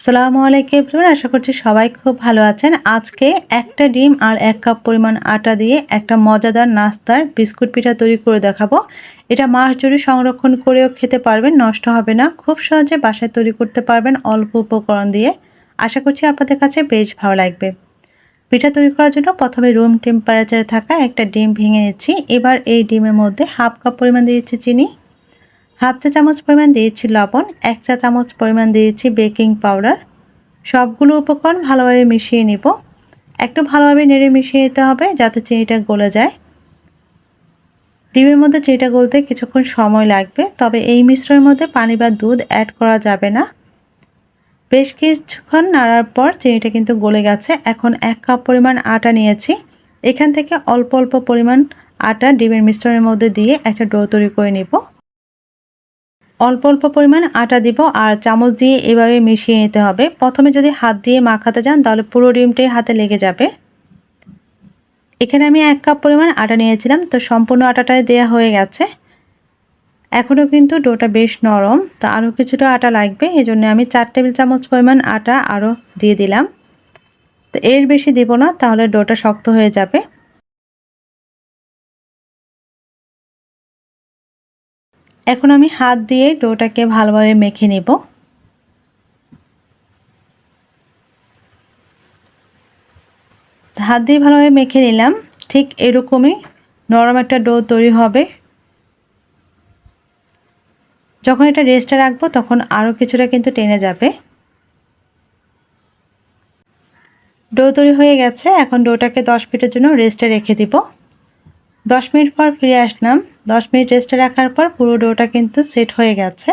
আসসালামু আলাইকুম এভরিওয়ান, আশা করছি সবাই খুব ভালো আছেন। আজকে একটা ডিম আর এক কাপ পরিমাণ আটা দিয়ে একটা মজাদার নাস্তার বিস্কুট পিঠা তৈরি করে দেখাবো। এটা মাস জুড়ে সংরক্ষণ করেও খেতে পারবেন, নষ্ট হবে না। খুব সহজে বাসায় তৈরি করতে পারবেন অল্প উপকরণ দিয়ে। আশা করছি আপনাদের কাছে বেশ ভালো লাগবে। পিঠা তৈরি করার জন্য প্রথমে রুম টেম্পারেচারে থাকা একটা ডিম ভেঙে নিচ্ছি। এবার এই ডিমের মধ্যে হাফ কাপ পরিমাণ দিয়েছি চিনি হাফ চা চামচ পরিমাণ দিয়েছি লবণ, এক চা চামচ পরিমাণ দিয়েছি বেকিং পাউডার। সবগুলো উপকরণ ভালোভাবে মিশিয়ে নিব। একটু ভালোভাবে নেড়ে মিশিয়ে নিতে হবে যাতে চিনিটা গলে যায়। ডিমের মধ্যে চিনিটা গলতে কিছুক্ষণ সময় লাগবে, তবে এই মিশ্রণের মধ্যে পানি বা দুধ অ্যাড করা যাবে না। বেশ কিছুক্ষণ নাড়ার পর চিনিটা কিন্তু গলে গেছে। এখন এক কাপ পরিমাণ আটা নিয়েছি। এখান থেকে অল্প অল্প পরিমাণ আটা ডিমের মিশ্রণের মধ্যে দিয়ে একটা ডো তৈরি করে নিব। অল্প অল্প পরিমাণ আটা দিব আর চামচ দিয়ে এভাবে মিশিয়ে নিতে হবে। প্রথমে যদি হাত দিয়ে মাখাতে যান তাহলে পুরো ডিমটাই হাতে লেগে যাবে। এখানে আমি এক কাপ পরিমাণ আটা নিয়েছিলাম, তো সম্পূর্ণ আটাটাই দেওয়া হয়ে গেছে। এখনও কিন্তু ডোটা বেশ নরম, তো আরও কিছুটা আটা লাগবে এই জন্য আমি চার টেবিল চামচ পরিমাণ আটা আরও দিয়ে দিলাম। তো এর বেশি দিব না, তাহলে ডোটা শক্ত হয়ে যাবে। এখন আমি হাত দিয়ে ডোটাকে ভালোভাবে মেখে নেব। হাত দিয়ে ভালোভাবে মেখে নিলাম। ঠিক এরকমই নরম একটা ডো তৈরি হবে। যখন এটা রেস্টে রাখব তখন আরও কিছুটা কিন্তু টেনে যাবে। ডো তৈরি হয়ে গেছে। এখন ডোটাকে দশ মিনিটের জন্য রেস্টে রেখে দিব। দশ মিনিট পর ফিরে আসলাম। দশ মিনিট রেস্টে রাখার পর পুরো ডোটা কিন্তু সেট হয়ে গেছে।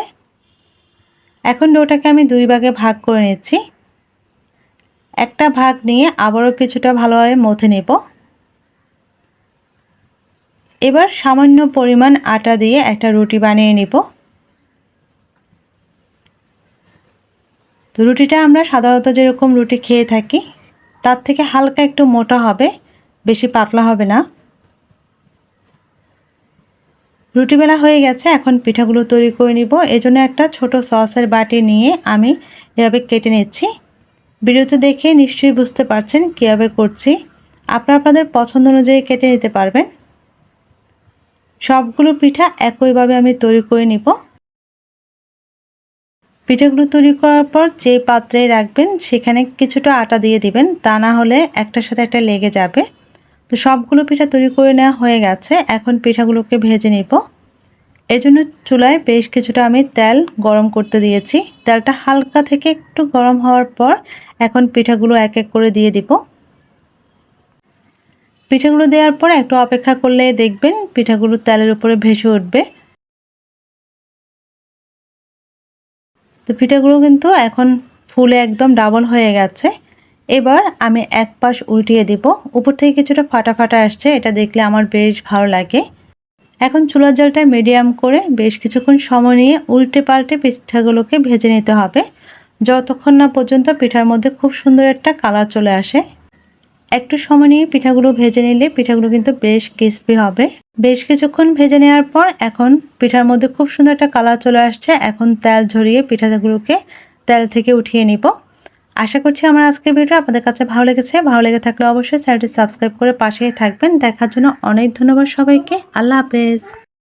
এখন ডোটাকে আমি দুই ভাগে ভাগ করে নিচ্ছি। একটা ভাগ নিয়ে আবারও কিছুটা ভালোভাবে মথে নেব। এবার সামান্য পরিমাণ আটা দিয়ে একটা রুটি বানিয়ে নিব। তো রুটিটা আমরা সাধারণত যেরকম রুটি খেয়ে থাকি, তার থেকে হালকা একটু মোটা হবে, বেশি পাতলা হবে না। রুটি বেলা হয়ে গেছে, এখন পিঠাগুলো তৈরি করে নিব। এজন্য একটা ছোট সসের বাটি নিয়ে আমি এভাবে কেটে নিচ্ছি। ভিডিওতে দেখে নিশ্চয়ই বুঝতে পারছেন কীভাবে করছি। আপনারা আপনাদের পছন্দ অনুযায়ী কেটে নিতে পারবেন। সবগুলো পিঠা একইভাবে আমি তৈরি করে নিব। পিঠাগুলো তৈরি করার পর যে পাত্রে রাখবেন, সেখানে কিছুটা আটা দিয়ে দিবেন। তা না হলে একটার সাথে একটা লেগে যাবে। তো সবগুলো পিঠা তৈরি করে নেওয়া হয়ে গেছে। এখন পিঠাগুলোকে ভেজে নিব। এই জন্য চুলায় বেশ কিছুটা আমি তেল গরম করতে দিয়েছি। তেলটা হালকা থেকে একটু গরম হওয়ার পর এখন পিঠাগুলো এক এক করে দিয়ে দিব। পিঠাগুলো দেওয়ার পর একটু অপেক্ষা করলে দেখবেন পিঠাগুলো তেলের উপরে ভেসে উঠবে। তো পিঠাগুলো কিন্তু এখন ফুলে একদম ডাবল হয়ে গেছে। এবার আমি এক পাশ উল্টিয়ে দিব। উপর থেকে কিছুটা ফাটা ফাটা আসছে, এটা দেখলে আমার বেশ ভালো লাগে। এখন চুলার জলটা মিডিয়াম করে বেশ কিছুক্ষণ সময় নিয়ে উল্টে পাল্টে পিঠাগুলোকে ভেজে নিতে হবে। যতক্ষণ না পর্যন্ত পিঠার মধ্যে খুব সুন্দর একটা কালার চলে আসে। একটু সময় নিয়ে পিঠাগুলো ভেজে নিলে পিঠাগুলো কিন্তু বেশ ক্রিসপি হবে। বেশ কিছুক্ষণ ভেজে নেওয়ার পর এখন পিঠার মধ্যে খুব সুন্দর একটা কালার চলে আসছে। এখন তেল ঝরিয়ে পিঠাগুলোকে তেল থেকে উঠিয়ে নিব। আশা করছি আমার আজকের ভিডিও আপনাদের কাছে ভালো লেগেছে। ভালো লেগে থাকলে অবশ্যই চ্যানেলটি সাবস্ক্রাইব করে পাশেই থাকবেন। দেখার জন্য অনেক ধন্যবাদ সবাইকে। আল্লাহ হাফেজ।